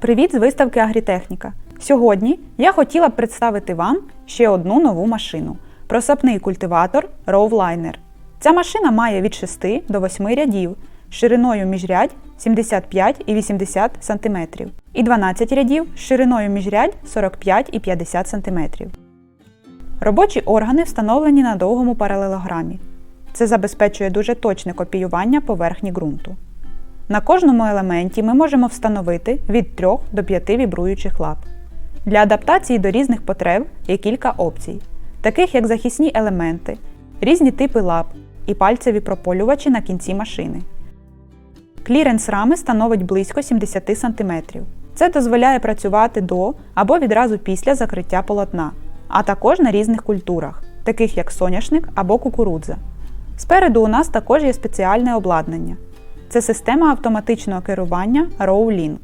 Привіт з виставки Агрітехніка. Сьогодні я хотіла б представити вам ще одну нову машину просапний культиватор Rowliner. Ця машина має від 6 до 8 рядів шириною міжрядь 75 і 80 см і 12 рядів шириною міжрядь 45 і 50 см. Робочі органи встановлені на довгому паралелограмі. Це забезпечує дуже точне копіювання поверхні ґрунту. На кожному елементі ми можемо встановити від 3 до 5 вібруючих лап. Для адаптації до різних потреб є кілька опцій, таких як захисні елементи, різні типи лап і пальцеві прополювачі на кінці машини. Кліренс рами становить близько 70 см. Це дозволяє працювати до або відразу після закриття полотна, а також на різних культурах, таких як соняшник або кукурудза. Спереду у нас також є спеціальне обладнання. Це система автоматичного керування RowLink,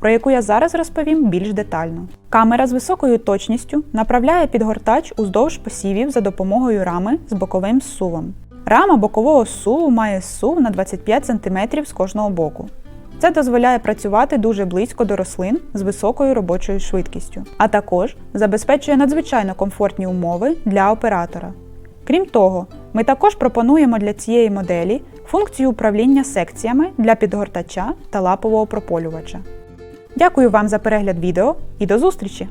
про яку я зараз розповім більш детально. Камера з високою точністю направляє підгортач уздовж посівів за допомогою рами з боковим зсувом. Рама бокового зсуву має зсув на 25 см з кожного боку. Це дозволяє працювати дуже близько до рослин з високою робочою швидкістю, а також забезпечує надзвичайно комфортні умови для оператора. Крім того, ми також пропонуємо для цієї моделі функцію управління секціями для підгортача та лапового прополювача. Дякую вам за перегляд відео і до зустрічі!